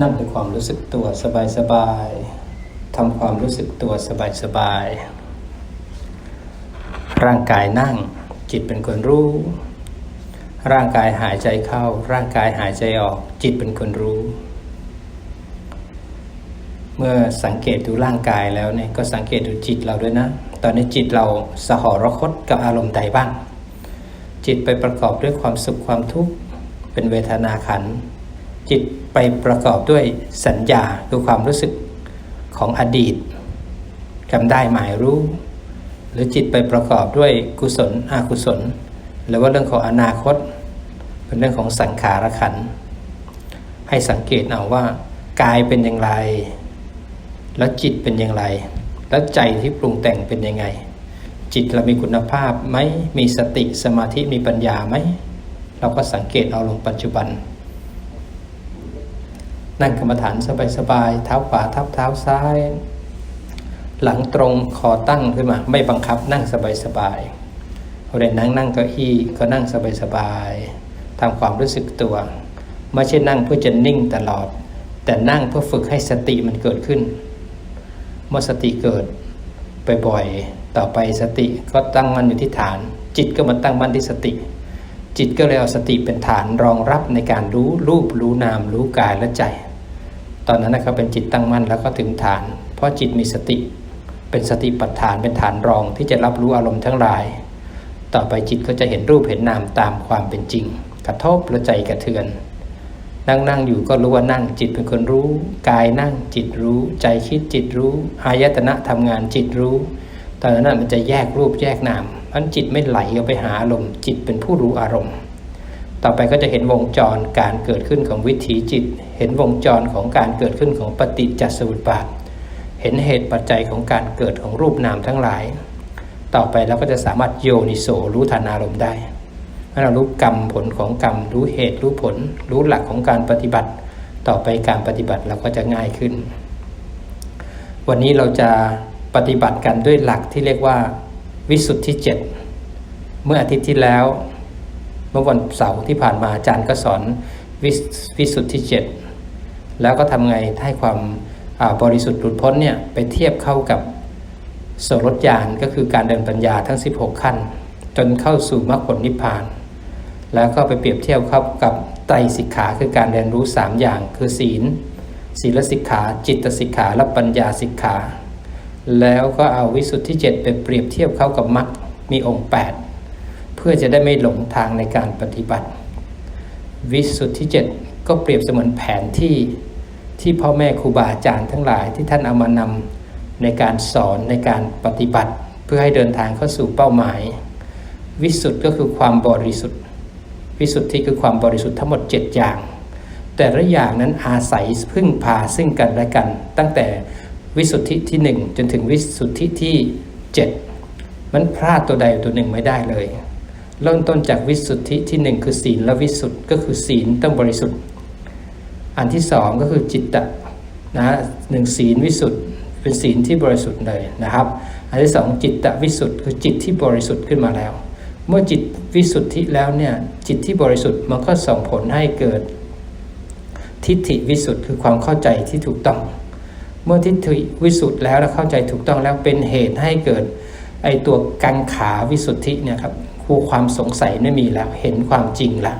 นั่งด้วยความรู้สึกตัวสบายๆทำความรู้สึกตัวสบายๆร่างกายนั่ง จิตเป็นคนรู้ ร่างกายหายใจเข้า ร่างกายหายใจออก จิตเป็นคนรู้ เมื่อสังเกตดูร่างกายแล้วเนี่ยก็สังเกตดูจิตเราด้วยนะ ตอนนี้จิตเราสหรคตกับอารมณ์ใดบ้าง จิตไปประกอบด้วยความสุขความทุกข์เป็นเวทนาขันจิต ไปประกอบด้วยสัญญาคือความรู้สึกของอดีตจำได้หมายรู้ หรือจิตไปประกอบด้วยกุศลอกุศล หรือว่าเรื่องของอนาคต เป็นเรื่องของสังขารขัน ให้สังเกตเอาว่ากายเป็นอย่างไร แล้วจิตเป็นอย่างไร แล้วใจที่ปรุงแต่งเป็นยังไง จิตเรามีคุณภาพไหมมีสติสมาธิมีปัญญาไหมเราก็สังเกตเอาลงปัจจุบัน นั่งกรรมฐานสบายๆเท้าขวาทับเท้าซ้าย หลังตรงคอตั้งขึ้นมา ไม่บังคับนั่งสบายๆเราได้นั่งนั่งเก้าอี้ก็นั่งสบายๆทำความรู้สึกตัวไม่ใช่นั่งเพื่อจะนิ่งตลอด แต่นั่งเพื่อฝึกให้สติมันเกิดขึ้น เมื่อสติเกิดไปบ่อยๆต่อไปสติก็ตั้งมั่นอยู่ที่ฐาน จิตก็มาตั้งมั่นที่สติ จิตก็เลยเอาสติเป็นฐานรองรับในการรู้รูปรู้นามรู้กายและใจ ตอนนั้นนะครับเป็นจิตตั้งมั่นแล้วก็ถึงฐาน เพราะจิตมีสติ เป็นสติปัฏฐานเป็นฐานรองที่จะรับรู้อารมณ์ทั้งหลาย ต่อไปจิตก็จะเห็นรูปเห็นนามตามความเป็นจริง กระทบและใจกระเทือน นั่งนั่งอยู่ก็รู้ว่านั่ง จิตเป็นคนรู้ กายนั่ง จิตรู้ ใจคิดจิตรู้อายตนะทำงานจิตรู้ ตอนนั้นมันจะแยกรูปแยกนามเพราะจิตไม่ไหลออกไปหาอารมณ์จิตเป็นผู้รู้อารมณ์ ต่อไปก็จะเห็นวงจรการเกิดขึ้นของวิถีจิต เห็นวงจรของการเกิดขึ้นของปฏิจจสมุปบาท เห็นเหตุปัจจัยของการเกิดของรูปนามทั้งหลาย ต่อไปเราก็จะสามารถโยนิโสรู้ทานอารมณ์ได้เมื่อเรารู้กรรมผลของกรรม รู้เหตุรู้ผล รู้หลักของการปฏิบัติ ต่อไปการปฏิบัติเราก็จะง่ายขึ้น วันนี้เราจะปฏิบัติกันด้วยหลักที่เรียกว่าวิสุทธิเจ็ดเมื่ออาทิตย์ที่แล้ว เมื่อวันเสาร์ที่ผ่านมาอาจารย์ก็สอนววิสุทธิเจ็ดแล้วก็ทำไงให้ความบริสุทธิ์หลุดพ้นเนี่ยไปเทียบเข้ากับโสรถญาณก็คือการเดินปัญญาทั้ง 16 ขั้น จนเข้าสู่มรรคผลนิพพาน แล้วก็ไปเปรียบเทียบเข้ากับไตรสิกขาคือการเรียนรู้ 3 อย่าง คือศีล ศีลสิกขา จิตสิกขาและปัญญาสิกขา แล้วก็เอาวิสุทธิเจ็ดไปเปรียบเทียบเข้ากับมรรคมีองค์ 8 เพื่อจะได้ไม่หลงทางในการปฏิบัติ วิสุทธิเจ็ดก็เปรียบเสมือนแผนที่ที่พ่อแม่ครูบาอาจารย์ทั้งหลายที่ท่านเอามานำในการสอนในการปฏิบัติ เพื่อให้เดินทางเข้าสู่เป้าหมาย วิสุทธ์ก็คือความบริสุทธิ์ วิสุทธิคือความบริสุทธิ์ทั้งหมด 7 อย่าง แต่ละอย่างนั้นอาศัยพึ่งพาซึ่งกันและกัน ตั้งแต่วิสุทธิที่ 1 จนถึงวิสุทธิที่ 7 มันพลาดตัวใดตัวหนึ่งไม่ได้เลย เริ่มต้นจากวิสุทธิที่1คือศีลและวิสุทธ์ก็คือศีลต้องบริสุทธิ์ อันที่สองก็คือจิตตะนะฮะหนึ่งศีลวิสุทธ์เป็นศีลที่บริสุทธิ์เลยนะครับ อันที่สองจิตตะวิสุทธ์คือจิตที่บริสุทธิ์ขึ้นมาแล้ว เมื่อจิตวิสุทธิแล้วเนี่ยจิตที่บริสุทธิ์มันก็ส่งผลให้เกิด ทิฏฐิวิสุทธ์คือความเข้าใจที่ถูกต้อง เมื่อทิฏฐิวิสุทธ์แล้วแล้วเข้าใจถูกต้องแล้วเป็นเหตุให้เกิดไอตัวกังขาวิสุทธิเนี่ยครับ คูความสงสัยไม่มีแล้วเห็นความจริงแล้ว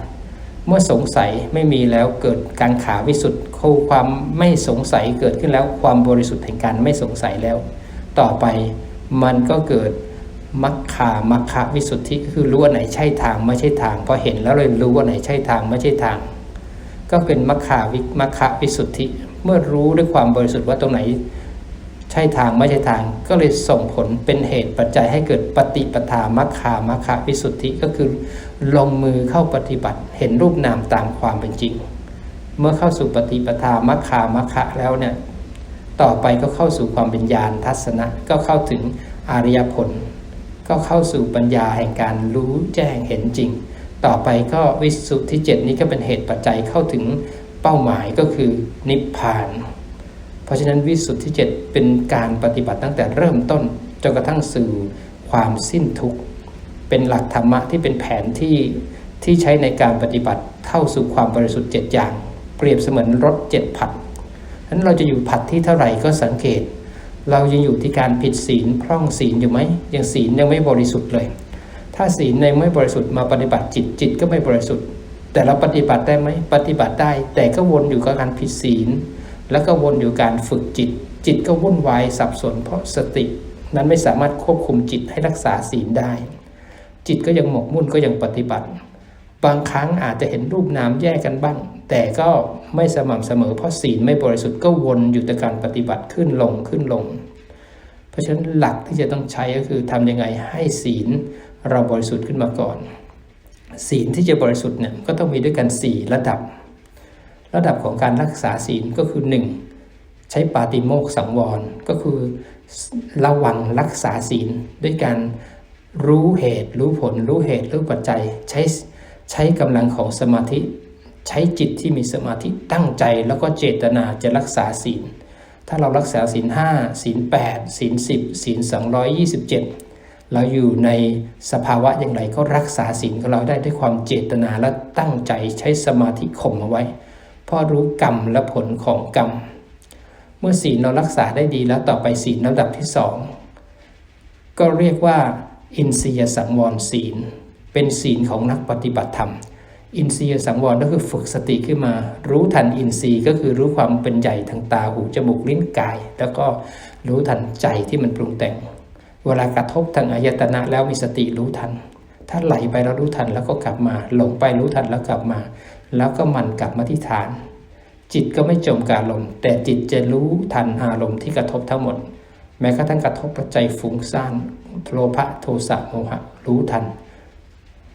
เมื่อสงสัยไม่มีแล้วเกิดกังขาวิสุทธ์คูความไม่สงสัยเกิดขึ้นแล้วความบริสุทธิ์แห่งการไม่สงสัยแล้ว ต่อไปมันก็เกิดมัคคามัคคะวิสุทธิก็คือรู้ว่าไหนใช่ทางไม่ใช่ทางพอเห็นแล้วเลยรู้ว่าไหนใช่ทางไม่ใช่ทาง ก็เป็นมัคคาวิมัคคะวิสุทธิ เมื่อรู้ด้วยความบริสุทธิ์ว่าตรงไหน ใช่ทางไม่ใช่ทางก็เลยส่งผลเป็นเหตุปัจจัยให้เกิดปฏิปทามัคคามัคคะวิสุทธิก็คือลงมือเข้าปฏิบัติเห็นรูปนามตามความเป็นจริง เมื่อเข้าสู่ปฏิปทามัคคามัคคะแล้วเนี่ยต่อไปก็เข้าสู่ความเป็นญาณทัศนะก็เข้าถึงอริยผล ก็เข้าสู่ปัญญาแห่งการรู้แจ้งเห็นจริง ต่อไปก็วิสุทธิเจ็ดนี้ก็เป็นเหตุปัจจัยเข้าถึงเป้าหมายก็คือนิพพาน ราะฉะนั้นวิสุทธิเจ็ดเป็นการปฏิบัติตั้งแต่เริ่มต้นจนกระทั่งสู่ความสิ้นทุกข์เป็นหลักธรรมะที่เป็นแผนที่ที่ใช้ในการปฏิบัติเข้าสู่ความบริสุทธิ์เจ็ดอย่าง เปรียบเสมือนรถเจ็ดผัดนั้นเราจะอยู่ผัดที่เท่าไหร่ก็สังเกต เรายังอยู่ที่การผิดศีลพร่องศีลอยู่ไหมยังศีลยังไม่บริสุทธิ์เลย ถ้าศีลยังไม่บริสุทธิ์มาปฏิบัติจิตจิตก็ไม่บริสุทธิ์ แต่เราปฏิบัติได้ไหมปฏิบัติได้ แต่ก็วนอยู่กับการผิดศีล แล้วก็วนอยู่การฝึกจิต จิตก็วุ่นวายสับสนเพราะสติ นั้นไม่สามารถควบคุมจิตให้รักษาศีลได้ จิตก็ยังหมกมุ่นก็ยังปฏิบัติ บางครั้งอาจจะเห็นรูปนามแยกกันบ้าง แต่ก็ไม่สม่ำเสมอเพราะศีลไม่บริสุทธิ์ก็วนอยู่แต่การปฏิบัติขึ้นลงขึ้นลง เพราะฉะนั้นหลักที่จะต้องใช้ก็คือทำยังไงให้ศีลเราบริสุทธิ์ขึ้นมาก่อน ศีลที่จะบริสุทธิ์เนี่ยก็ต้องมีด้วยกัน 4 ระดับ ระดับของการรักษาศีลก็คือ 1. ใช้ปาติโมกข์สังวรก็คือระวังรักษาศีลด้วยการรู้เหตุ รู้ผล รู้เหตุ รู้ปัจจัย ใช้ใช้กำลังของสมาธิ ใช้จิตที่มีสมาธิตั้งใจแล้วก็เจตนาจะรักษาศีล ถ้าเรารักษาศีลห้าศีลแปดศีลสิบศีลสองร้อยยี่สิบเจ็ดเราอยู่ในสภาวะอย่างไรก็รักษาศีลของเราได้ด้วยความเจตนาและตั้งใจใช้สมาธิข่มเอาไว้ พราะรู้กรรมและผลของกรรม เมื่อศีลเรารักษาได้ดีแล้วต่อไปศีลระดับที่สองก็เรียกว่า อินทรียสังวรศีล เป็นศีลของนักปฏิบัติธรรม อินทรียสังวรก็คือฝึกสติขึ้นมา รู้ทันอินทรีย์ก็คือรู้ความเป็นใหญ่ทางตาหูจมูกลิ้นกาย แล้วก็รู้ทันใจที่มันปรุงแต่ง เวลากระทบทางอายตนะแล้วมีสติรู้ทัน ถ้าไหลไปแล้วรู้ทันแล้วก็กลับมา หลงไปรู้ทันแล้วกลับมา แล้วก็มันกลับมาที่ฐาน จิตก็ไม่จมกับอารมณ์แต่จิตจะรู้ทันอารมณ์ที่กระทบทั้งหมด แม้กระทั่งกระทบปัจจัยฟุ้งซ่านโลภะโทสะโมหะรู้ทัน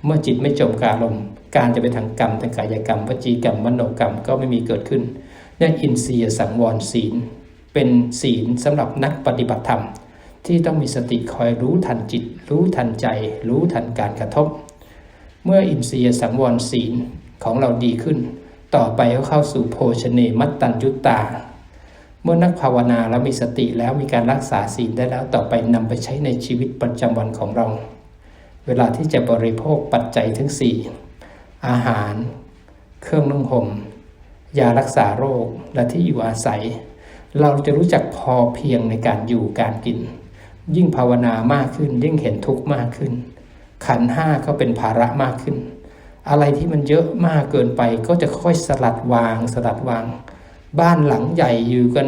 เมื่อจิตไม่จมกับอารมณ์การจะไปทางกรรมทางกายกรรมวจีกรรมมโนกรรมก็ไม่มีเกิดขึ้นนี่อินทรียสังวรศีล เป็นศีลสำหรับนักปฏิบัติธรรม ที่ต้องมีสติคอยรู้ทันจิต รู้ทันใจ รู้ทันการกระทบ เมื่ออินทรียสังวรศีล ของเราดีขึ้น ต่อไปก็เข้าสู่โภชเนมัตตัญยุตตา เมื่อนักภาวนาแล้วมีสติแล้วมีการรักษาศีลได้แล้วต่อไปนำไปใช้ในชีวิตประจำวันของเรา เวลาที่จะบริโภคปัจจัยทั้ง 4 อาหาร เครื่องนุ่งห่มยารักษาโรคและที่อยู่อาศัย เราจะรู้จักพอเพียงในการอยู่การกิน ยิ่งภาวนามากขึ้นยิ่งเห็นทุกข์มากขึ้น ขันห้าก็เป็นภาระมากขึ้น อะไรที่มันเยอะมากเกินไปก็จะค่อยสลัดวาง สลัดวาง บ้านหลังใหญ่อยู่กัน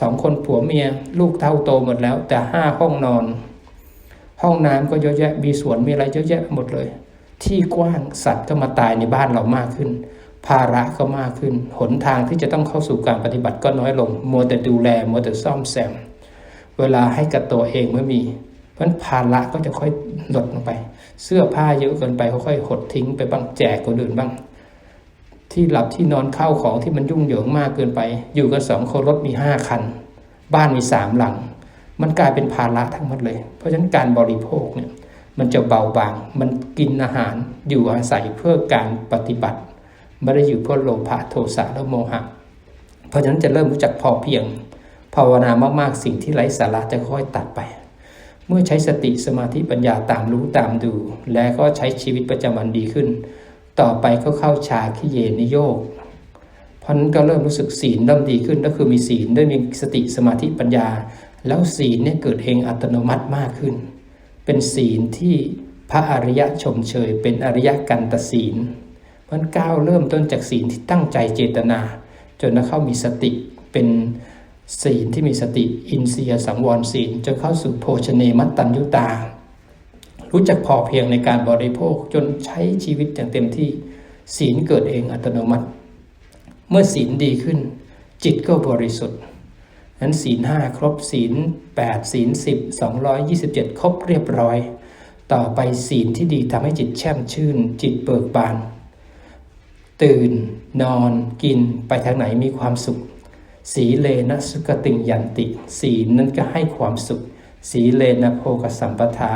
สองคนผัวเมียลูกเท่าโตหมดแล้ว แต่ห้าห้องนอน ห้องน้ำก็เยอะแยะมีสวนมีอะไรเยอะแยะหมดเลย ที่กว้างสัตว์ก็มาตายในบ้านเรามากขึ้น ภาระก็มากขึ้น หนทางที่จะต้องเข้าสู่การปฏิบัติก็น้อยลง มัวแต่ดูแลมัวแต่ซ่อมแซม เวลาให้กับตัวเองไม่มี เพราะฉะนั้นภาระก็จะค่อยลดลงไป เสื้อผ้าเยอะเกินไปค่อยหดทิ้งไปบ้างแจกคนอื่นบ้าง ที่หลับที่นอนเข้าของที่มันยุ่งเหยิงมากเกินไป อยู่กันสองคนรถมีห้าคัน บ้านมีสามหลัง มันกลายเป็นภาระทั้งหมดเลย เพราะฉะนั้นการบริโภคเนี่ยมันจะเบาบาง มันกินอาหารอยู่อาศัยเพื่อการปฏิบัติไม่ได้อยู่เพื่อโลภะโทสะและโมหะ เพราะฉะนั้นจะเริ่มรู้จักพอเพียง ภาวนามากๆสิ่งที่ไร้สาระจะค่อยตัดไป เมื่อใช้สติสมาธิปัญญาตามรู้ตามดู และก็ใช้ชีวิตประจำวันดีขึ้น ต่อไปก็เข้าฌาขี้เยนิโยกเพราะนั้นก็เริ่มรู้สึกศีลเริ่มดีขึ้นก็คือมีศีลด้วยมีสติสมาธิปัญญา แล้วศีลเนี่ยเกิดเองอัตโนมัติมากขึ้น เป็นศีลที่พระอริยะชมเชย เป็นอริยกันตศีลมันก้าวเริ่มต้นจากศีลที่ตั้งใจเจตนา จนเข้ามีสติเป็น ศีลที่มีสติอินเสียสังวรศีลจนเข้าสู่โภชเนมัตตัญยุตา รู้จักพอเพียงในการบริโภคจนใช้ชีวิตอย่างเต็มที่ ศีลเกิดเองอัตโนมัติ เมื่อศีลดีขึ้น จิตก็บริสุทธิ์นั้นศีลห้าครบศีลแปดศีลสิบสองร้อยยี่สิบเจ็ดครบเรียบร้อย ต่อไปศีลที่ดีทำให้จิตแช่มชื่น จิตเบิกบาน ตื่น นอน กินไปทางไหนมีความสุข สีเลนะสุกติงยันติศีนั้นก็ให้ความสุข สีเลนะโภกสัมปทา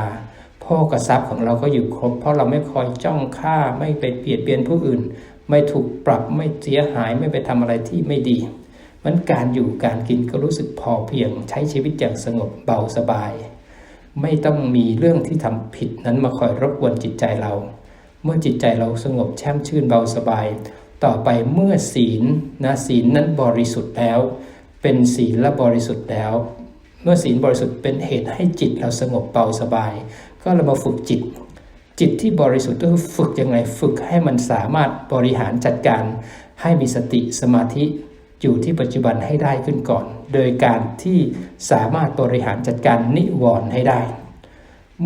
โภกทรัพย์ของเราก็อยู่ครบ เพราะเราไม่คอยจ้องฆ่าไม่ไปเบียดเบียนผู้อื่น ไม่ถูกปรับไม่เสียหายไม่ไปทำอะไรที่ไม่ดีมันการอยู่การกินก็รู้สึกพอเพียงใช้ชีวิตอย่างสงบเบาสบาย ไม่ต้องมีเรื่องที่ทำผิดนั้นมาคอยรบกวนจิตใจเรา เมื่อจิตใจเราสงบแช่มชื่นเบาสบาย ต่อไปเมื่อศีลนะศีลนั้นบริสุทธิ์แล้ว เป็นศีลและบริสุทธิ์แล้ว เมื่อศีลบริสุทธิ์เป็นเหตุให้จิตเราสงบเบาสบาย ก็เรามาฝึกจิต จิตที่บริสุทธิ์ก็คือฝึกยังไงฝึกให้มันสามารถบริหารจัดการ ให้มีสติสมาธิอยู่ที่ปัจจุบันให้ได้ขึ้นก่อน โดยการที่สามารถบริหารจัดการนิวรณ์ให้ได้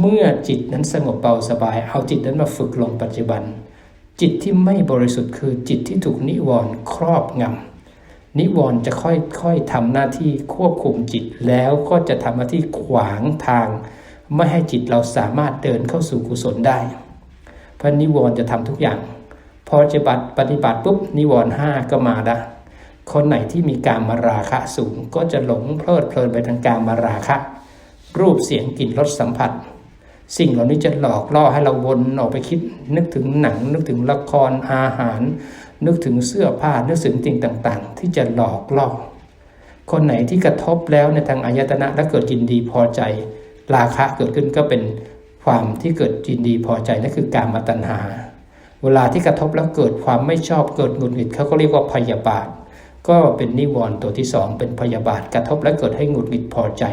เมื่อจิตนั้นสงบเบาสบาย เอาจิตนั้นมาฝึกลงปัจจุบัน จิตที่ไม่บริสุทธิ์คือจิตที่ถูกนิวรณ์ครอบงำนิวรณ์จะค่อยๆทำหน้าที่ควบคุมจิตแล้วก็จะทำหน้าที่ขวางทาง ไม่ให้จิตเราสามารถเดินเข้าสู่กุศลได้ เพราะนิวรณ์จะทำทุกอย่าง พอจะบัติปฏิบัติปุ๊บนิวรณ์ห้าก็มาละคนไหนที่มีการมาราคะสูงก็จะหลงเพลิดเพลินไปทางการมาราคะ รูปเสียงกลิ่นรสสัมผัส สิ่งเหล่านี้จะหลอกล่อให้เราวนออกไปคิด นึกถึงหนัง นึกถึงละครอาหาร นึกถึงเสื้อผ้านึกถึงสิ่งต่างๆ ที่จะหลอกล่อคนไหนที่กระทบแล้วในทางอายตนะและเกิดยินดีพอใจ ราคะเกิดขึ้นก็เป็นความที่เกิดยินดีพอใจนั่นคือการมาตัณหา เวลาที่กระทบแล้วเกิดความไม่ชอบเกิดหงุดหงิดเขาก็เรียกว่าพยาบาท ก็เป็นนิวรณ์ตัวที่สองเป็นพยาบาทกระทบและเกิดให้หงุดหงิดพอใจ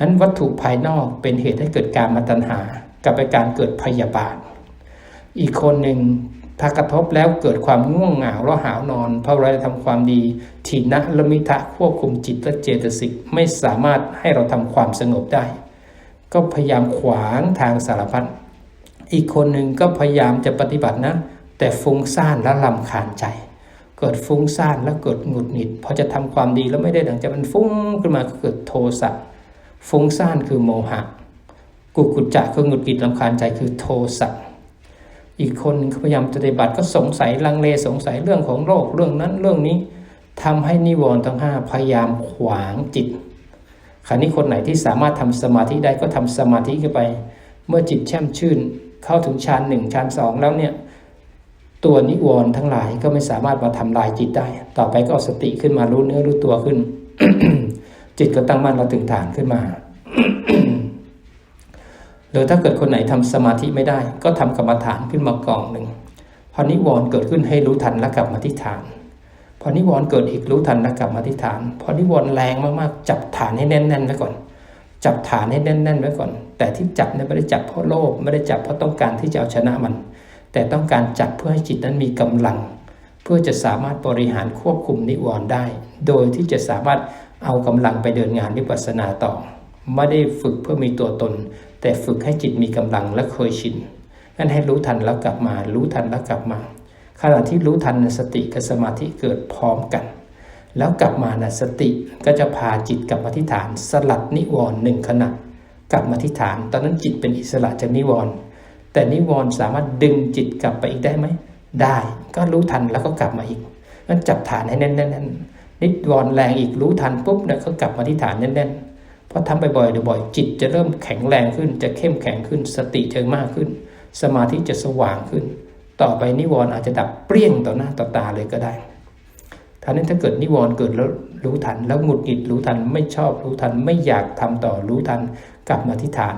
นั้นวัตถุภายนอกเป็นเหตุให้เกิดการมาตัณหา กับไปการเกิดพยาบาท อีกคนหนึ่งถ้ากระทบแล้วเกิดความง่วงเหงาแล้วหาวนอน เพราะเราทำความดีทีนะละมิทะควบคุมจิตและเจตสิกไม่สามารถให้เราทำความสงบได้ ก็พยายามขวางทางสารพัดอีกคนหนึ่งก็พยายามจะปฏิบัตินะ แต่ฟุ้งซ่านและลำคาญใจ เกิดฟุ้งซ่านแล้วเกิดหงุดหงิดพอจะทำความดีแล้วไม่ได้ดังใจมันฟุ้งขึ้นมาก็เกิดโทสะ ฟุ้งซ่านคือโมหะ กุกุจจะคือหงุดหงิดลำคาญใจคือโทสะอีกคนพยายามปฏิบัติก็สงสัยลังเลสงสัยเรื่องของโลกเรื่องนั้นเรื่องนี้ทำให้นิวรณ์ทั้งห้าพยายามขวางจิตคราวนี้คนไหนที่สามารถทำสมาธิได้ก็ทำสมาธิขึ้นไป เมื่อจิตแช่มชื่น เข้าถึงฌานหนึ่งฌานสองแล้วเนี่ยตัวนิวรณ์ทั้งหลายก็ไม่สามารถมาทำลายจิตได้ ต่อไปก็สติขึ้นมารู้เนื้อรู้ตัวขึ้น จิตก็ตั้งมั่นเราถึงฐานขึ้นมา หรือถ้าเกิดคนไหนทำสมาธิไม่ได้ ก็ทำกรรมฐานขึ้นมากองหนึ่งพอนิวรณ์เกิดขึ้นให้รู้ทันแล้วกลับมาที่ฐาน พอนิวรณ์เกิดอีกรู้ทันแล้วกลับมาที่ฐาน พอนิวรณ์แรงมากๆ จับฐานให้แน่นๆไว้ก่อน จับฐานให้แน่นๆไว้ก่อน แต่ที่จับเนี่ยไม่ได้จับเพราะโลภไม่ได้จับเพราะต้องการที่จะเอาชนะมัน แต่ต้องการจับเพื่อให้จิตนั้นมีกำลัง เพื่อจะสามารถบริหารควบคุมนิวรณ์ได้ โดยที่จะสามารถ เอากำลังไปเดินงานวิปัสสนาต่อ ไม่ได้ฝึกเพื่อมีตัวตน แต่ฝึกให้จิตมีกำลังและเคยชินนั่นให้รู้ทันแล้วกลับมา รู้ทันแล้วกลับมา ขณะที่รู้ทันสติกับสมาธิเกิดพร้อมกัน แล้วกลับมานะสติก็จะพาจิตกลับมาที่ฐาน สลัดนิวรณ์หนึ่งขณะ กลับมาที่ฐาน ตอนนั้นจิตเป็นอิสระจากนิวรณ์แต่นิวรณ์สามารถดึงจิตกลับไปอีกได้ไหมได้ก็รู้ทันแล้วก็กลับมาอีกนั้นจับฐานให้แน่นๆ นิวรณ์แรงอีกรู้ทันปุ๊บเนี่ยก็กลับมาที่ฐานแน่นๆพอทำบ่อยๆบ่อยๆจิตจะเริ่มแข็งแรงขึ้น จะเข้มแข็งขึ้น สติจะมากขึ้น สมาธิจะสว่างขึ้น ต่อไปนิวรณ์อาจจะดับเปรี้ยงต่อหน้าต่อตาเลยก็ได้ท่านั้นถ้าเกิดนิวรณ์เกิดแล้วรู้ทัน แล้วหงุดหงิดรู้ทันไม่ชอบรู้ทันไม่อยากทำต่อรู้ทันกลับมาที่ฐาน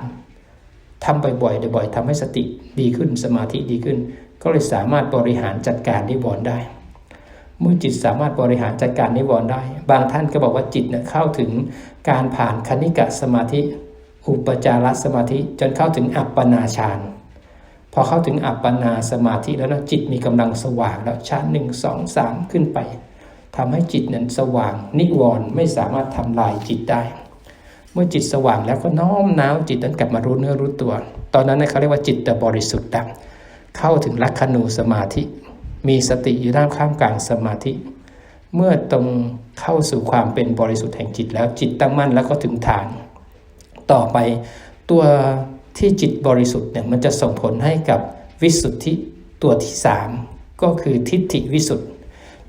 ทำบ่อยๆบ่อยๆทำให้สติดีขึ้นสมาธิดีขึ้น ก็เลยสามารถบริหารจัดการนิวรณ์ได้ เมื่อจิตสามารถบริหารจัดการนิวรณ์ได้ บางท่านก็บอกว่าจิตเนี่ยเข้าถึงการผ่านคณิกะสมาธิ อุปจารสมาธิจนเข้าถึงอัปปนาฌานพอเข้าถึงอัปปนาสมาธิแล้วนะจิตมีกำลังสว่างแล้วฌานหนึ่งสองสามขึ้นไปทำให้จิตนั้นสว่าง นิวรณ์ไม่สามารถทำลายจิตได้ เมื่อจิตสว่างแล้วก็น้อมน้าวจิตนั้นกลับมารู้เนื้อรู้ตัว ตอนนั้นเขาเรียกว่าจิตแต่บริสุทธิ์ดังเข้าถึงลักขณูสมาธิ มีสติอยู่ด้านข้ามกลางสมาธิ เมื่อตรงเข้าสู่ความเป็นบริสุทธิ์แห่งจิตแล้วจิตตั้งมั่นแล้วก็ถึงฐาน ต่อไปตัวที่จิตบริสุทธิ์เนี่ยมันจะส่งผลให้กับวิสุทธิตัวที่สามก็คือทิฏฐิวิสุทธิ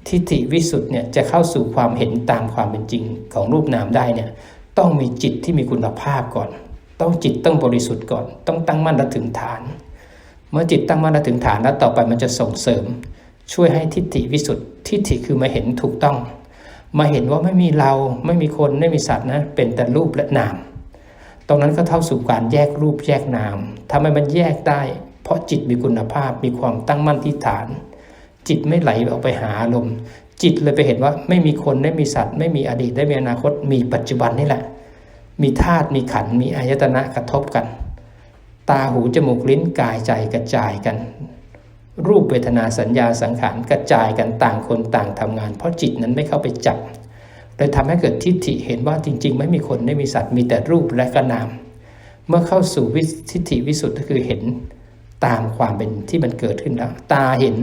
ทิฏฐิวิสุทธิ์เนี่ยจะเข้าสู่ความเห็นตามความเป็นจริงของรูปนามได้เนี่ยต้องมีจิตที่มีคุณภาพก่อน ต้องจิตต้องบริสุทธิ์ก่อน ต้องตั้งมั่นและถึงฐาน เมื่อจิตตั้งมั่นและถึงฐานแล้วต่อไปมันจะส่งเสริม ช่วยให้ทิฏฐิวิสุทธิ์ทิฏฐิคือมาเห็นถูกต้อง มาเห็นว่าไม่มีเราไม่มีคนไม่มีสัตว์นะเป็นแต่รูปและนาม ตรงนั้นก็เท่าสู่การแยกรูปแยกนามทำให้มันแยกได้ เพราะจิตมีคุณภาพมีความตั้งมั่นที่ฐาน จิตไม่ไหลออกไปหาอารมณ์จิตเลยไปเห็นว่าไม่มีคนไม่มีสัตว์ ไม่มีอดีตไม่มีอนาคต มีปัจจุบันนี่แหละ มีธาตุมีขันมีอายตนะกระทบกัน ตาหูจมูกลิ้นกายใจกระจายกัน รูปเวทนาสัญญาสังขารกระจายกันต่างคนต่างทำงาน เพราะจิตนั้นไม่เข้าไปจับเลยทำให้เกิดทิฏฐิเห็นว่าจริง ๆ ไม่มีคนไม่มีสัตว์มีแต่รูปและก็นาม เมื่อเข้าสู่วิทิฏฐิวิสุทธ์ก็คือเห็นตามความเป็นที่มันเกิดขึ้นแล้ว ตาเห็น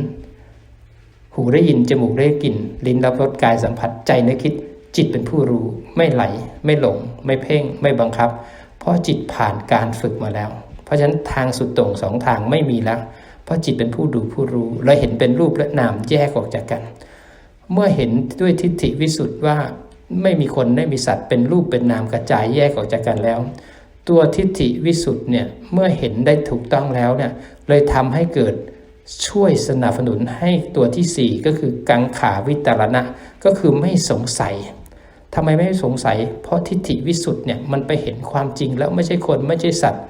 หูได้ยินจมูกได้กลิ่น ลิ้นรับรสกายสัมผัสใจนึกคิด จิตเป็นผู้รู้ ไม่ไหล ไม่หลง ไม่เพ่ง ไม่บังคับ เพราะจิตผ่านการฝึกมาแล้ว เพราะฉะนั้นทางสุดโต่งสองทางไม่มีแล้ว เพราะจิตเป็นผู้ดูผู้รู้และเห็นเป็นรูปและนามแยกออกจากกัน เมื่อเห็นด้วยทิฏฐิวิสุทธ์ว่าไม่มีคนไม่มีสัตว์เป็นรูปเป็นนามกระจายแยกออกจากกันแล้ว ตัวทิฏฐิวิสุทธ์เนี่ยเมื่อเห็นได้ถูกต้องแล้วเนี่ยเลยทำให้เกิดช่วยสนับสนุนให้ตัวที่ 4 ก็คือกังขาวิตรณะก็คือไม่สงสัยทำไมไม่สงสัย เพราะทิฏฐิวิสุทธ์เนี่ยมันไปเห็นความจริงแล้วไม่ใช่คนไม่ใช่สัตว์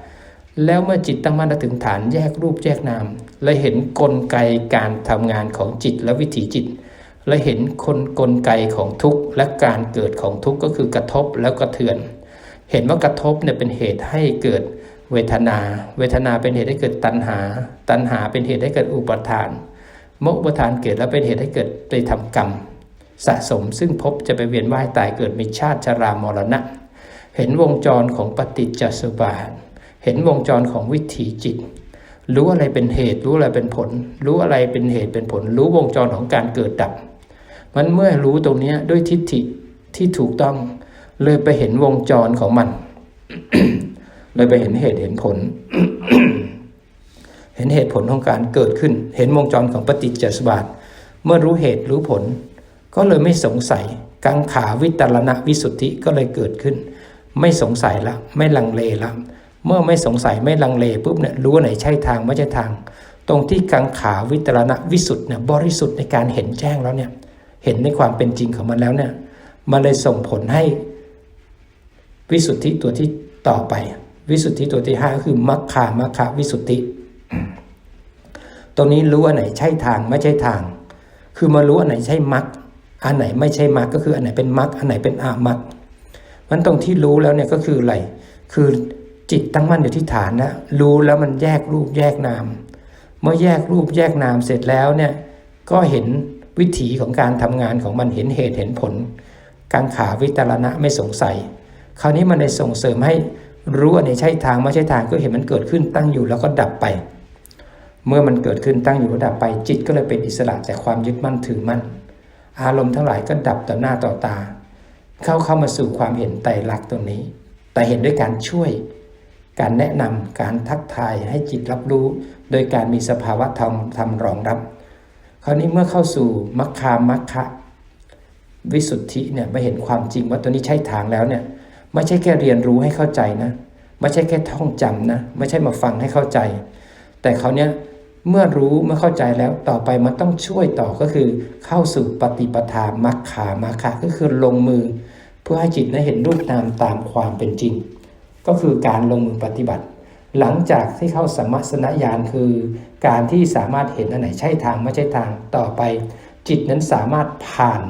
แล้วเมื่อจิตตั้งมั่นถึงฐานแยกรูปแยกนามเลยเห็นนกลไกการทำงานของจิตและวิถีจิต และเห็นคนกลไกของทุกข์และการเกิดของทุกข์ก็คือกระทบแล้วก็เทือน เห็นว่ากระทบเนี่ยเป็นเหตุให้เกิดเวทนา เวทนาเป็นเหตุให้เกิดตัณหา ตัณหาเป็นเหตุให้เกิดอุปทาน เมื่ออุปทานเกิดแล้วเป็นเหตุให้เกิดไปทำกรรม สะสมซึ่งพบจะไปเวียนว่ายตายเกิดมีชาติชรามรณะ เห็นวงจรของปฏิจจสุบาท เห็นวงจรของวิถีจิต รู้อะไรเป็นเหตุ รู้อะไรเป็นผล รู้อะไรเป็นเหตุเป็นผล รู้วงจรของการเกิดดับ มันเมื่อรู้ตรงนี้ด้วยทิฏฐิที่ถูกต้อง เลยไปเห็นวงจรของมัน เลยไปเห็นเหตุเห็นผล เห็นเหตุผลของการเกิดขึ้น เห็นวงจรของปฏิจจสมบัติเมื่อรู้เหตุรู้ผล ก็เลยไม่สงสัย กังขาวิตรณะวิสุทธิก็เลยเกิดขึ้น ไม่สงสัยละไม่ลังเลละ เมื่อไม่สงสัยไม่ลังเลปุ๊บเนี่ยรู้ว่าไหนใช่ทางไม่ใช่ทาง ตรงที่กังขาวิตรณะวิสุทธิเนี่ยบริสุทธิ์ในการเห็นแจ้งแล้วเนี่ยเห็นในความเป็นจริงของมันแล้วเนี่ยมันเลยส่งผลให้วิสุทธิตัวที่ต่อไป วิสุทธิตัวที่ห้าก็คือมัคคามัคคาวิสุทธิ ตรงนี้รู้อันไหนใช่ทางไม่ใช่ทาง คือมารู้อันไหนใช่มัคอันไหนไม่ใช่มัคก็คืออันไหนเป็นมัคอันไหนเป็นอามัคมันตรงที่รู้แล้วเนี่ยก็คืออะไรคือ จิตตั้งมั่นอยู่ที่ฐานนะรู้แล้วมันแยกรูปแยกนาม เมื่อแยกรูปแยกนามเสร็จแล้วเนี่ยก็เห็นวิถีของการทำงานของมันเห็นเหตุเห็นผลการขาวิตรณะไม่สงสัย คราวนี้มันเลยส่งเสริมให้รู้อันไหนใช่ทางไม่ใช่ทางก็เห็นมันเกิดขึ้นตั้งอยู่แล้วก็ดับไป เมื่อมันเกิดขึ้นตั้งอยู่แล้วดับไป จิตก็เลยเป็นอิสระจากความยึดมั่นถือมั่น อารมณ์ทั้งหลายก็ดับต่อหน้าต่อตา เข้าเข้ามาสู่ความเห็นไตรลักษณ์ตรงนี้ แต่เห็นด้วยการช่วย การแนะนำการทักทายให้จิตรับรู้ โดยการมีสภาวะธรรมทำรองรับ คราวนี้เมื่อเข้าสู่มัคคามัคคะวิสุทธิเนี่ยมาเห็นความจริงว่าตัวนี้ใช่ทางแล้วเนี่ยไม่ใช่แค่เรียนรู้ให้เข้าใจนะ ไม่ใช่แค่ท่องจำนะ ไม่ใช่มาฟังให้เข้าใจ แต่เขาเนี้ยเมื่อรู้เมื่อเข้าใจแล้วต่อไปมันต้องช่วยต่อก็คือเข้าสู่ปฏิปทามัคคามัคคะก็คือลงมือ เพื่อให้จิตได้เห็นรูปนามตามความเป็นจริง ก็คือการลงมือปฏิบัติ หลังจากที่เข้าสัมมาสนญาณคือ การที่สามารถเห็นอันไหนใช่ทางไม่ใช่ทางต่อไป จิตนั้นสามารถผ่าน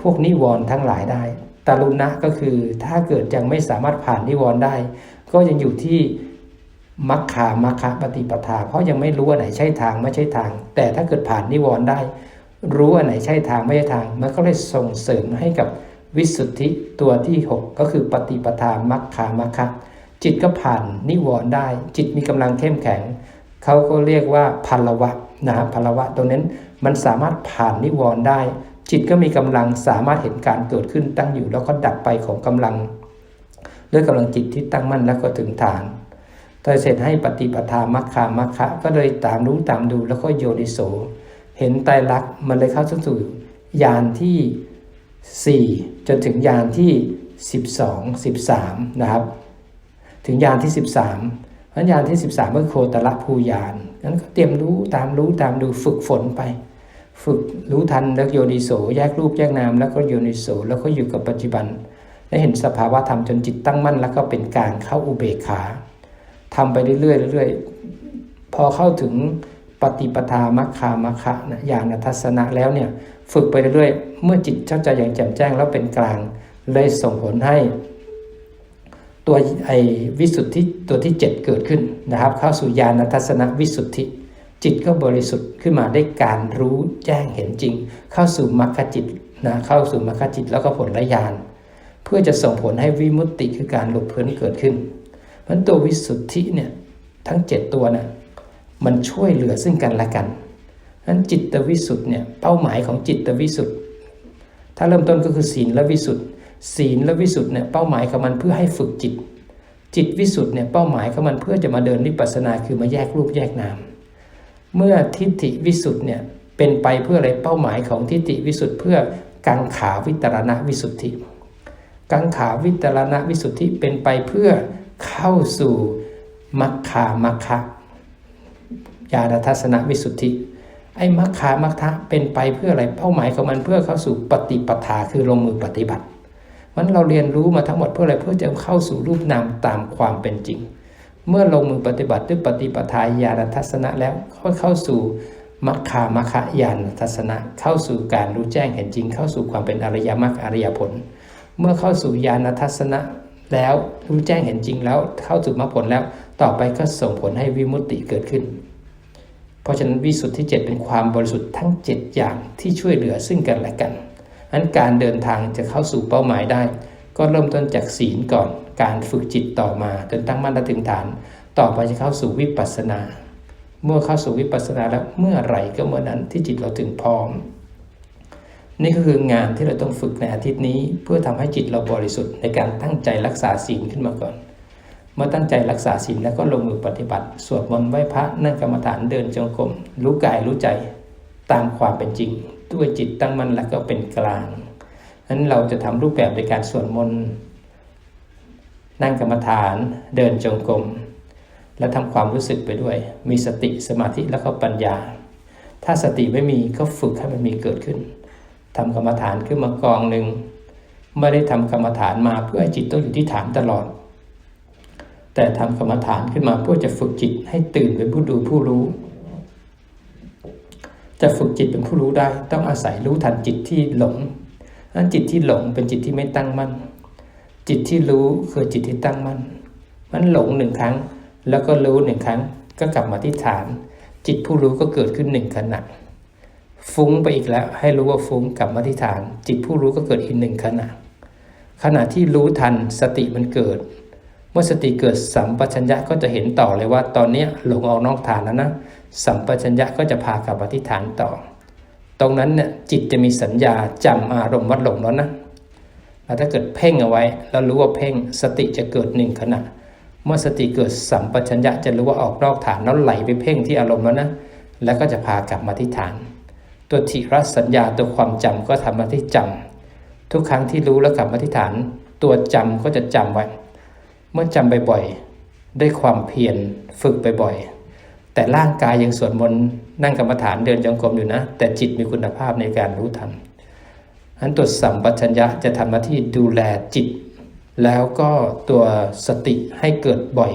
พวกนิวรณ์ทั้งหลายได้ตาลุณะก็คือถ้าเกิดยังไม่สามารถผ่านนิวรณ์ได้ ก็ยังอยู่ที่มัคคามัคคะปฏิปทา เพราะยังไม่รู้อันไหนใช่ทางไม่ใช่ทาง แต่ถ้าเกิดผ่านนิวรณ์ได้ รู้อันไหนใช่ทางไม่ใช่ทาง มันก็เลยส่งเสริมให้กับ วิสุทธิตัวที่ 6 ก็คือปฏิปทามัคคามัคคะจิตก็ผ่านนิวรณ์ได้ จิตมีกำลังเข้มแข็ง เขาก็เรียกว่าพลวะนะฮะพลวะตัวนั้นมันสามารถผ่านนิวรณ์ได้ จิตก็มีกำลังสามารถเห็นการเกิดขึ้นตั้งอยู่ แล้วก็ดับไปของกำลัง ด้วยกำลังจิตที่ตั้งมั่นแล้วก็ถึงฐานแต่เสร็จให้ปฏิปทามัคคามัคคะก็เลยตามรู้ตามดูแล้วก็โยนิโส เห็นไตรลักษณ์มันเลยเข้าสู่ยานที่ 4 จนถึงยานที่ 12 13 นะครับ ถึงยานที่ 13พันยานที่ 13 ก็โคตรภูยานนั้นก็เตรียมรู้ตามรู้ตามดูฝึกฝนไป ฝึกรู้ทันแล้วโยนิโสแยกรูปแยกนามแล้วก็โยนิโสแล้วก็อยู่กับปัจจุบันได้เห็นสภาวะธรรมจนจิตตั้งมั่นแล้วก็เป็นการเข้าอุเบกขาทำไปเรื่อยๆเรื่อยๆพอเข้าถึงปฏิปทามัคคามัคคะนะญาณทัศนะแล้วเนี่ย ฝึกไปเรื่อยๆ เมื่อจิตเข้าใจอย่างแจ่มแจ้งแล้วเป็นกลาง เลยส่งผลให้ตัวไอ้วิสุทธิตัวที่ 7 เกิดขึ้นนะครับ เข้าสู่ญาณทัศนวิสุทธิ จิตก็บริสุทธิ์ขึ้นมาได้การรู้แจ้งเห็นจริง เข้าสู่มรรคจิตนะเข้าสู่มรรคจิตแล้วก็ผลละญาณเพื่อจะส่งผลให้วิมุตติคือการหลุดพ้นเกิดขึ้นเพราะตัววิสุทธิเนี่ยทั้ง 7 ตัวนะ่ะมันช่วยเหลือซึ่งกันและกัน นั้นจิตวิสุทธิ์เนี่ยเป้าหมายของจิตวิสุทธิ์ถ้าเริ่มต้นก็คือศีลและวิสุทธิ์ศีลและวิสุทธิ์เนี่ยเป้าหมายของมันเพื่อให้ฝึกจิต จิตวิสุทธิ์เนี่ยเป้าหมายของมันเพื่อจะมาเดินนิพพานาคือมาแยกรูปแยกนามเมื่อทิฏฐิวิสุทธิ์เนี่ยเป็นไปเพื่ออะไรเป้าหมายของทิฏฐิวิสุทธิ์เพื่อกังขาวิตรณวิสุทธิ กังขาวิตรณวิสุทธิเป็นไปเพื่อเข้าสู่มัคคามัคคะญาณทัศนวิสุทธิ ไอ้มัคคามัคะเป็นไปเพื่ออะไรเป้าหมายของมันเพื่อเข้าสู่ปฏิปทาคือลงมือปฏิบัติมันเราเรียนรู้มาทั้งหมดเพื่ออะไรเพื่อจะเข้าสู่รูปนามตามความเป็นจริง เมื่อลงมือปฏิบัติด้วยปฏิปทาญาณทัศนะแล้วก็เข้าสู่มัคคามัคคะญาณทัศนะเข้าสู่การรู้แจ้งเห็นจริง เข้าสู่ความเป็นอริยมรรคอริยผล เมื่อเข้าสู่ญาณทัศนะแล้วรู้แจ้งเห็นจริงแล้วเข้าสู่มรรคผลแล้ว ต่อไปก็ส่งผลให้วิมุตติเกิดขึ้น เพราะฉะนั้นวิสุทธิเจ็ดเป็นความบริสุทธิ์ทั้ง 7 อย่างที่ช่วยเหลือซึ่งกันและกันอันการเดินทางจะเข้าสู่เป้าหมายได้ ก็เริ่มต้นจากศีลก่อน การฝึกจิตต่อมาจนตั้งมั่นถึงฐาน ต่อไปจะเข้าสู่วิปัสสนา เมื่อเข้าสู่วิปัสสนาแล้วเมื่อไหร่ก็เมื่อนั้นที่จิตเราถึงพร้อม นี่ก็คืองานที่เราต้องฝึกในอาทิตย์นี้ เพื่อทำให้จิตเราบริสุทธิ์ในการตั้งใจรักษาศีลขึ้นมาก่อน เมื่อตั้งใจรักษาศีลแล้วก็ลงมือปฏิบัติ สวดมนต์ไหว้พระนั่งกรรมฐานเดินจงกรมรู้กายรู้ใจตามความเป็นจริง ด้วยจิตตั้งมั่นและก็เป็นกลางนั้นเราจะทำรูปแบบในการสวดมนต์นั่งกรรมฐานเดินจงกรมและทำความรู้สึกไปด้วย มีสติสมาธิแล้วก็ปัญญา ถ้าสติไม่มีก็ฝึกให้มันมีเกิดขึ้นทำกรรมฐานขึ้นมากองหนึ่งไม่ได้ทำกรรมฐานมาเพื่อให้จิตต้องอยู่ที่ฐานตลอด แต่ทำกรรมฐานขึ้นมาเพื่อจะฝึกจิตให้ตื่นเป็นผู้ดูผู้รู้ จะฝึกจิตเป็นผู้รู้ได้ ต้องอาศัยรู้ทันจิตที่หลงนั้นจิตที่หลงเป็นจิตที่ไม่ตั้งมั่น จิตที่รู้คือจิตที่ตั้งมั่น มันหลงหนึ่งครั้ง แล้วก็รู้หนึ่งครั้ง ก็กลับมาที่ฐาน จิตผู้รู้ก็เกิดขึ้นหนึ่งขณะ ฟุ้งไปอีกแล้ว ให้รู้ว่าฟุ้งกลับมาที่ฐาน จิตผู้รู้ก็เกิดอีกหนึ่งขณะ ขณะที่รู้ทันสติมันเกิด มื่อสติเกิดสัมปชัญญะก็จะเห็นต่อเลยว่าตอนนี้หลงออกนอกฐานแล้วนะสัมปชัญญะก็จะพากลับมาที่ฐานต่อ ตรงนั้นเนี่ยจิตจะมีสัญญาจำอารมณ์วัดหลงแล้วนะแล้วถ้าเกิดเพ่งเอาไว้แล้วรู้ว่าเพ่งสติจะเกิดหนึ่งขณะ เมื่อสติเกิดสัมปชัญญะจะรู้ว่าออกนอกฐานแล้วไหลไปเพ่งที่อารมณ์แล้วนะแล้วก็จะพากลับมาที่ฐาน ตัวทิรสัญญาตัวความจำก็ทำมาที่จำทุกครั้งที่รู้แล้วกลับมาที่ฐาน ตัวจำก็จะจำไว้ เมื่อจำบ่อยๆด้วยความเพียรฝึกบ่อยๆแต่ร่างกายยังสวดมนต์นั่งกรรมฐานเดินจงกรมอยู่นะ แต่จิตมีคุณภาพในการรู้ทันอันตัวสัมปชัญญะจะทำหน้าที่ดูแลจิต แล้วก็ตัวสติให้เกิดบ่อย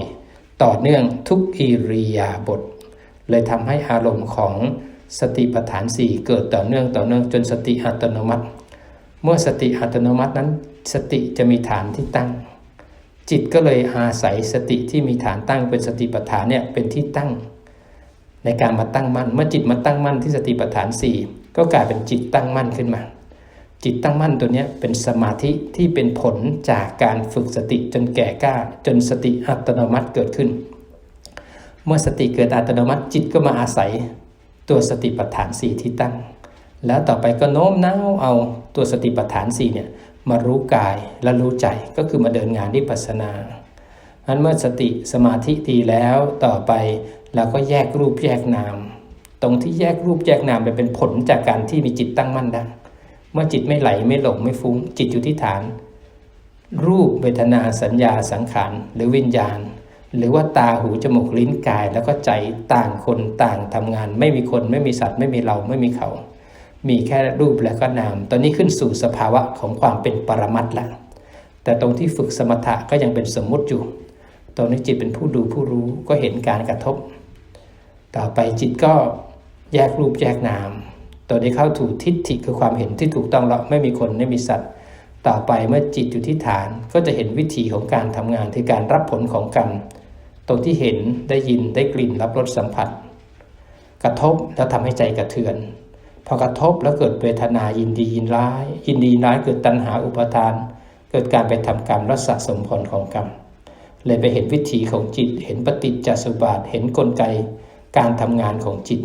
ต่อเนื่องทุกอิริยาบถเลยทำให้อารมณ์ของสติปัฏฐานสี่เกิดต่อเนื่องต่อเนื่องจนสติอัตโนมัติ เมื่อสติอัตโนมัตินั้น สติจะมีฐานที่ตั้ง จิตก็เลยอาศัยสติที่มีฐานตั้งเป็นสติปัฏฐานเนี่ยเป็นที่ตั้งในการมาตั้งมั่น เมื่อจิตมาตั้งมั่นที่สติปัฏฐาน 4 ก็กลายเป็นจิตตั้งมั่นขึ้นมา จิตตั้งมั่นตัวนี้เป็นสมาธิที่เป็นผลจากการฝึกสติจนแก่กล้า จนสติอัตโนมัติเกิดขึ้น เมื่อสติเกิดอัตโนมัติจิตก็มาอาศัยตัวสติปัฏฐาน 4 ที่ตั้ง แล้วต่อไปก็โน้มน้าวเอาตัวสติปัฏฐาน4เนี่ย มารู้กายและรู้ใจก็คือมาเดินงานวิปัสนาอันเมื่อสติสมาธิดีแล้วต่อไปเราก็แยกรูปแยกนาม ตรงที่แยกรูปแยกนามเป็นผลจากการที่มีจิตตั้งมั่นได้เมื่อจิตไม่ไหลไม่หลงไม่ฟุ้ง จิตอยู่ที่ฐาน รูปเวทนาสัญญาสังขารหรือวิญญาณ หรือว่าตาหูจมูกลิ้นกายแล้วก็ใจต่างคนต่างทำงาน ไม่มีคนไม่มีสัตว์ไม่มีเราไม่มีเขา มีแค่รูปและก็นาม ตอนนี้ขึ้นสู่สภาวะของความเป็นปรมัตถ์แล้วแต่ตรงที่ฝึกสมถะก็ยังเป็นสมมุติอยู่ตรงนี้จิตเป็นผู้ดูผู้รู้ก็เห็นการกระทบ ต่อไปจิตก็แยกรูปแยกนามตัวนี้เข้าถูกทิฏฐิคือความเห็นที่ถูกต้องแล้วไม่มีคนไม่มีสัตว์ ต่อไปเมื่อจิตอยู่ที่ฐานก็จะเห็นวิธีของการทำงานคือการรับผลของกรรมตรงที่เห็นได้ยินได้กลิ่นรับรสสัมผัส กระทบแล้วทำให้ใจกระเทือน พอกระทบแล้วเกิดเวทนายินดียินร้าย ยินดียินร้ายเกิดตัณหาอุปาทาน เกิดการไปทำกรรมและสะสมผลของกรรม เลยไปเห็นวิธีของจิต เห็นปฏิจจสุบาท เห็นกลไกการทำงานของจิต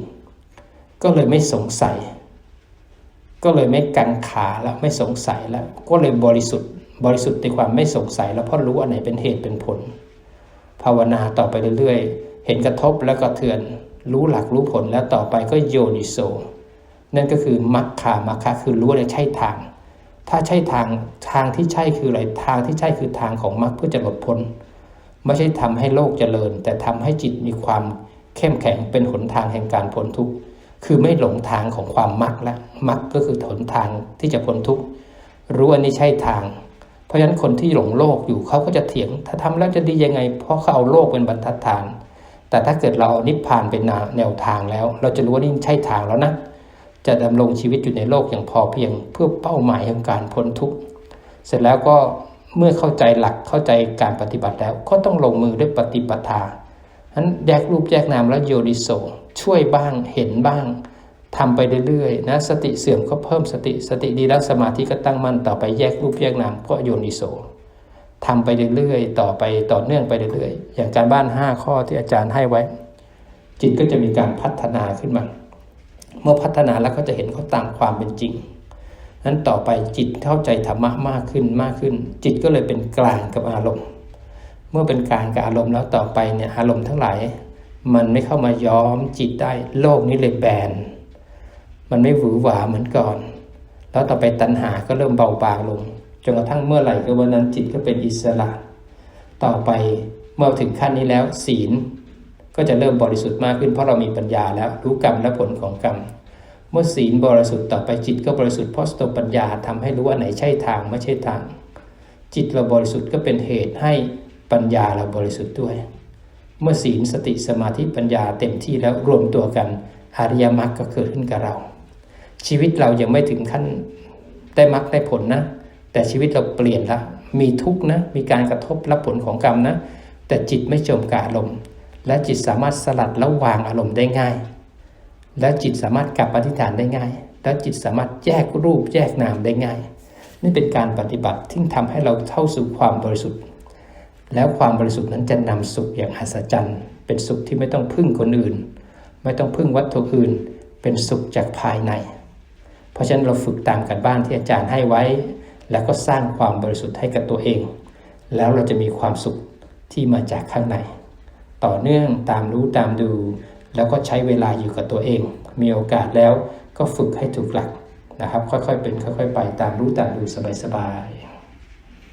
ก็เลยไม่สงสัย ก็เลยไม่กังขาแล้วไม่สงสัยแล้ว ก็เลยบริสุทธิ์ บริสุทธิ์ในความไม่สงสัย แล้วเพราะรู้อันไหนเป็นเหตุเป็นผล ภาวนาต่อไปเรื่อยๆ เห็นกระทบแล้วก็เทือน รู้หลักรู้ผลแล้วต่อไปก็โยนิโส นั่นก็คือมัคคามัคคะคือรู้เลยใช่ทาง ถ้าใช่ทางทางที่ใช่คืออะไรทางที่ใช่คือทางของมรรคเพื่อจะหลุดพ้น ไม่ใช่ทำให้โลกเจริญ แต่ทำให้จิตมีความเข้มแข็งเป็นหนทางแห่งการพ้นทุกข์คือไม่หลงทางของความมรรคละมรรคก็คือหนทางที่จะพ้นทุกข์รู้อันนี้ใช่ทาง เพราะฉะนั้นคนที่หลงโลกอยู่เขาก็จะเถียง ถ้าทำแล้วจะดียังไง เพราะเขาเอาโลกเป็นบรรทัดฐาน แต่ถ้าเกิดเราเอานิพพานเป็นแนวทางแล้ว เราจะรู้ว่านี่ใช่ทางแล้วนะ จะดำรงชีวิตอยู่ในโลกอย่างพอเพียง เพื่อเป้าหมายของการพ้นทุกข์เสร็จแล้วก็เมื่อเข้าใจหลักเข้าใจการปฏิบัติแล้ว ก็ต้องลงมือด้วยปฏิปทาฉะนั้นแยกรูปแยกนามแล้วโยนิโสช่วยบ้างเห็นบ้างทำไปเรื่อยๆนะสติเสื่อมก็เพิ่มสติสติดีแล้วสมาธิก็ตั้งมั่นต่อไปแยกรูปแยกนามก็โยนิโสทำไปเรื่อยๆต่อไปต่อเนื่องไปเรื่อยๆอย่างการบ้าน 5 ข้อที่อาจารย์ให้ไว้ จิตก็จะมีการพัฒนาขึ้นมา เมื่อพัฒนาแล้วก็จะเห็นเขาตามความเป็นจริงนั้นต่อไปจิตเข้าใจธรรมะมากขึ้นมากขึ้น จิตก็เลยเป็นกลางกับอารมณ์ เมื่อเป็นกลางกับอารมณ์แล้วต่อไปเนี่ยอารมณ์ทั้งหลายมันไม่เข้ามาย้อมจิตได้โลกนี้เลยแบน มันไม่หวือหวาเหมือนก่อน แล้วต่อไปตัณหาก็เริ่มเบาบางลงจนกระทั่งเมื่อไหร่ก็วันนั้นจิตก็เป็นอิสระ ต่อไปเมื่อถึงขั้นนี้แล้วศีล ก็จะเริ่มบริสุทธิ์มากขึ้นเพราะเรามีปัญญาแล้วรู้กรรมและผลของกรรม เมื่อศีลบริสุทธิ์ต่อไปจิตก็บริสุทธิ์เพราะสตปัญญาทำให้รู้ว่าไหนใช่ทางไม่ใช่ทาง จิตเราบริสุทธิ์ก็เป็นเหตุให้ปัญญาเราบริสุทธิ์ด้วย เมื่อศีลสติสมาธิปัญญาเต็มที่แล้วรวมตัวกันอริยมรรคก็เกิดขึ้นกับเรา ชีวิตเรายังไม่ถึงขั้นได้มรรคได้ผลนะ แต่ชีวิตเราเปลี่ยนแล้วมีทุกข์นะมีการกระทบรับผลของกรรมนะ แต่จิตไม่จมการม และจิตสามารถสลัดแล้ววางอารมณ์ได้ง่าย และจิตสามารถกลับอธิษฐานได้ง่าย และจิตสามารถแยกรูปแยกนามได้ง่าย นี่เป็นการปฏิบัติที่ทำให้เราเข้าสู่ความบริสุทธิ์ แล้วความบริสุทธิ์นั้นจะนำสุขอย่างอัศจรรย์ เป็นสุขที่ไม่ต้องพึ่งคนอื่น ไม่ต้องพึ่งวัตถุอื่น เป็นสุขจากภายใน เพราะฉะนั้นเราฝึกตามกันบ้านที่อาจารย์ให้ไว้ แล้วก็สร้างความบริสุทธิ์ให้กับตัวเอง แล้วเราจะมีความสุขที่มาจากข้างใน ต่อเนื่องตามรู้ตามดู แล้วก็ใช้เวลาอยู่กับตัวเอง มีโอกาสแล้วก็ฝึกให้ถูกหลักนะครับ ค่อยๆเป็นค่อย ๆ ไปตามรู้ตามดูสบายๆ